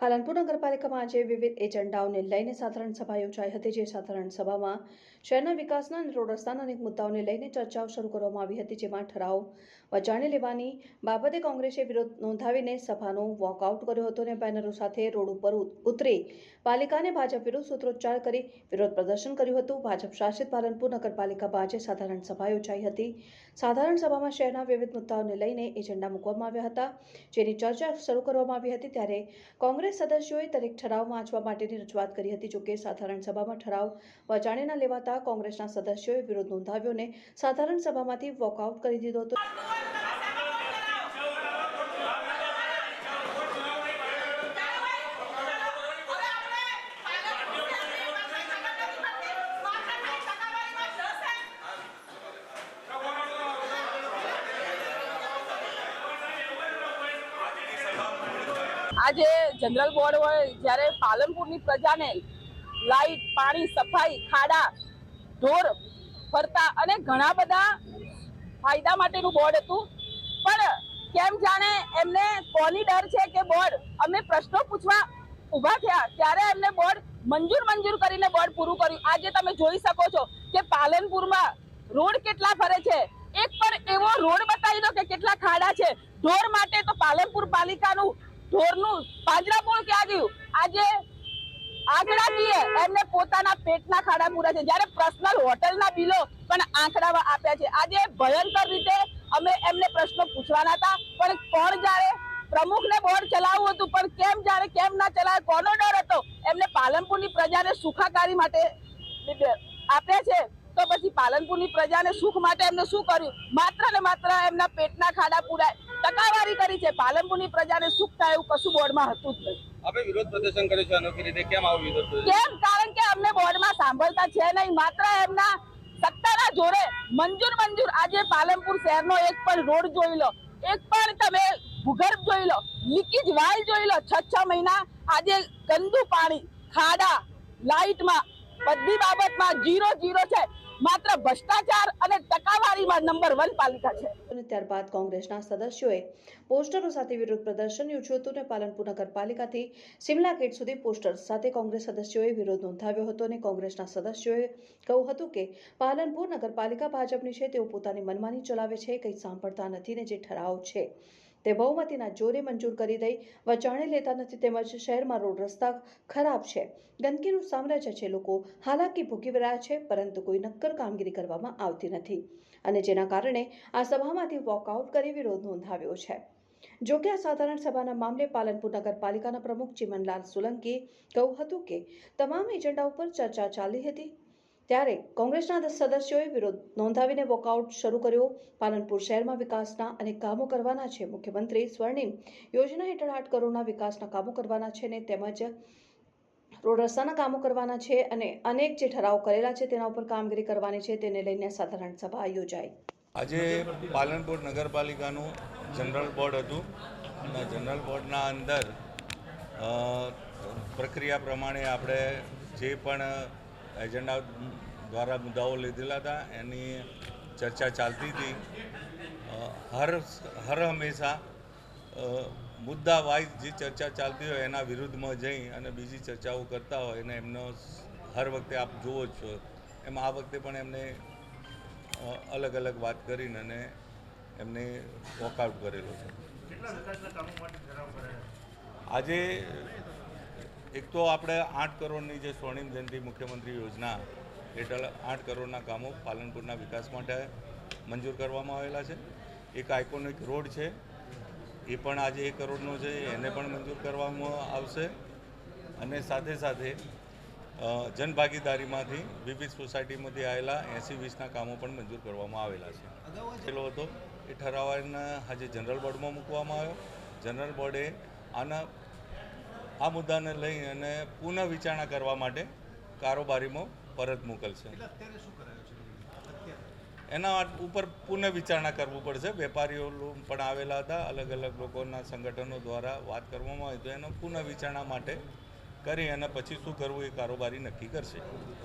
પાલનપુર નગરપાલિકામાં આજે વિવિધ એજન્ડાઓને લઈને સાધારણ સભા યોજાઈ હતી, જે સાધારણ સભામાં શહેરના વિકાસના અને રોડ અનેક મુદ્દાઓને લઈને ચર્ચાઓ શરૂ કરવામાં આવી હતી, જેમાં ઠરાવ વચાણી લેવાની બાબતે કોંગ્રેસે વિરોધ નોંધાવીને સભાનો વોકઆઉટ કર્યો હતો અને બેનરો સાથે રોડ ઉપર ઉતરી પાલિકાને ભાજપ વિરુદ્ધ સૂત્રોચ્ચાર કરી વિરોધ પ્રદર્શન કર્યું હતું. ભાજપ શાસિત પાલનપુર નગરપાલિકામાં આજે સાધારણ સભા યોજાઈ હતી. સાધારણ સભામાં શહેરના વિવિધ મુદ્દાઓને લઈને એજન્ડા મૂકવામાં આવ્યા હતા. જેની ચર્ચા શરૂ કરવામાં આવી હતી, ત્યારે કોંગ્રેસ સદસ્યોએ દરેક ઠરાવ વાંચવા માટેની રજૂઆત કરી હતી. જોકે સાધારણ સભામાં ઠરાવ વચાણે ન લેવાતા કોંગ્રેસના સદસ્યોએ વિરોધ નોંધાવ્યો અને સાધારણ સભામાંથી વોકઆઉટ કરી દીધો હતો. આજે જનરલ બોર્ડ હોય, જ્યારે પાલનપુરની પ્રજાને લાઈટ, પાણી, સફાઈ, ખાડા, ઢોર ફરતા અને ઘણા બધા ફાયદા માટેનું બોર્ડ હતું. પણ કેમ જાણે એમને કોની ડર છે કે બોર્ડ? અમે પ્રશ્નો પૂછવા ઊભા થયા, ત્યારે એમને બોર્ડ મંજૂર મંજૂર કરીને બોર્ડ પૂરું કર્યું. આજે તમે જોઈ શકો છો કે પાલનપુરમાં રોડ કેટલા ફરે છે. એક પણ એવો રોડ બતાવી દો કે કેટલા ખાડા છે. ઢોર માટે તો પાલનપુર પાલિકાનું ઢોરનું પાંજરાપોળ ક્યાં ગયું આજે આંકડાકીય એમને પોતાના પેટના ખાડા પૂરા છે. જ્યારે પર્સનલ હોટલના બિલો પણ આંકડામાં આપ્યા છે. આજે ભયંકર રીતે અમે એમને પ્રશ્નો પૂછવાના હતા, પણ કોણ જાણે પ્રમુખને બોર્ડ ચલાવવું હતું, પણ કેમ જાણે કેમ ના ચલાવે, કોનો ડર હતો? એમને પાલનપુરની પ્રજાને સુખાકારી માટે આપ્યા છે. તો પછી પાલનપુરની પ્રજાને સુખ માટે એમને શું કર્યું? માત્ર ને માત્ર એમના પેટના ખાડા પૂરાય ટકાવારી કરી છે. પાલનપુરની પ્રજાને સુખ થાય એવું કશું બોર્ડમાં હતું જ નહીં. આપણે વિરોધ પ્રદર્શન કર્યું છે અનોખી રીતે. કેમ આવું વિરોધ કેમ? કારણ કે અમને બોર્ડમાં સાંભળતા છે નહીં. માત્ર એમના સત્તાના જોરે મંજૂર મંજૂર આજે પાલનપુર શહેરનો એક પણ રોડ જોઈ લો. એક પણ તમે ભૂગર્ભ જોઈ લો. લીકેજ વાલ જોઈ લો. છ છ મહિના આજે ગંદુ પાણી ખાડા લાઇટમાં બધી બાબતમાં જીરો જીરો છે. માત્ર ભ્રષ્ટાચાર અને ટકાવારીમાં નંબર વન પાલિકા છે. ત્યારબાદ કોંગ્રેસના સદસ્યોએ પોસ્ટરો સાથે વિરોધ પ્રદર્શન યોજ્યું હતું અને પાલનપુર નગરપાલિકાથી સિમલા ગેટ સુધી પોસ્ટર સાથે કોંગ્રેસ સદસ્યોએ વિરોધ નોંધાવ્યો હતો અને કોંગ્રેસના સદસ્યોએ કહ્યું હતું કે પાલનપુર નગરપાલિકા ભાજપની છે, તેઓ પોતાની મનમાની ચલાવે છે, કંઈ સાંભળતા નથી ને જે ઠરાવ છે. તે બહુમતીના જોરે મંજૂર કરી દઈ, વચાણે લેતા નથી તેમજ શહેરમાં રોડ રસ્તા ખરાબ છે. ગંદકીનું સામ્રાજ્ય છે, લોકો હાલાકી ભોગવી રહ્યા છે, પરંતુ કોઈ નક્કર કામગીરી કરવામાં આવતી નથી. અને જેના કારણે આ સભામાંથી વોકઆઉટ કરી વિરોધ નોંધાવ્યો છે. જોકે આ સાધારણ સભાના મામલે પાલનપુર નગરપાલિકાના પ્રમુખ ચિમનલાલ સોલંકીએ કહ્યું હતું કે, તમામ એજન્ડા ઉપર ચર્ચા ચાલી હતી ત્યારે કોંગ્રેસના દસ સદસ્યોએ વિરોધ નોંધાવીને વોકઆઉટ શરૂ કર્યો. પાલનપુર શહેરમાં વિકાસના અનેક કામો કરવાના છે. મુખ્યમંત્રી સ્વર્ણિમ યોજના હેઠળ આઠ કરોડના વિકાસના કામો કરવાના છે ને તેમજ રોડ રસ્તાના કામો કરવાના છે અને અનેક જે ઠરાવ કરેલા છે તેના ઉપર કામગીરી કરવાની છે. તેને લઈને સાધારણ સભા યોજાઈ. આજે પાલનપુર નગરપાલિકાનું જનરલ બોર્ડ હતું. અને જનરલ બોર્ડના અંદર પ્રક્રિયા પ્રમાણે આપણે જે પણ એજન્ડા દ્વારા મુદ્દાઓ લીધેલા હતા. એની ચર્ચા ચાલતી હતી. હર હર હંમેશા મુદ્દા વાઇઝ જે ચર્ચા ચાલતી હોય એના વિરુદ્ધમાં જઈ અને બીજી ચર્ચાઓ કરતા હોય અને એમનો હર વખતે આપ જુઓ જ છો. એમ આ વખતે પણ એમને અલગ અલગ વાત કરીને અને એમને વોકઆઉટ કરેલો છે. આજે એક તો આપણે આઠ કરોડની જે સ્વર્ણિમ જયંતિ મુખ્યમંત્રી યોજના હેઠળ આઠ કરોડના કામો પાલનપુરના વિકાસ માટે મંજૂર કરવામાં આવેલા છે. એક આઇકોનિક રોડ છે. એ પણ આજે એક કરોડનો છે. એને પણ મંજૂર કરવામાં આવશે. અને સાથે સાથે જનભાગીદારીમાંથી વિવિધ સોસાયટીમાંથી આવેલા એંસી વીસના કામો પણ મંજૂર કરવામાં આવેલા છે. પેલો હતો. એ ઠરાવને આજે જનરલ બોર્ડમાં મૂકવામાં આવ્યો. જનરલ બોર્ડે આના આ મુદ્દાને લઈ અને પુનઃ વિચારણા કરવા માટે કારોબારીમાં પરત મોકલશે. એના ઉપર પુનઃ વિચારણા કરવું પડશે. વેપારીઓ પણ આવેલા હતા. અલગ અલગ લોકોના સંગઠનો દ્વારા વાત કરવામાં આવી. તો એનો પુનઃ વિચારણા માટે કરી અને પછી શું કરવું એ કારોબારી નક્કી કરશે.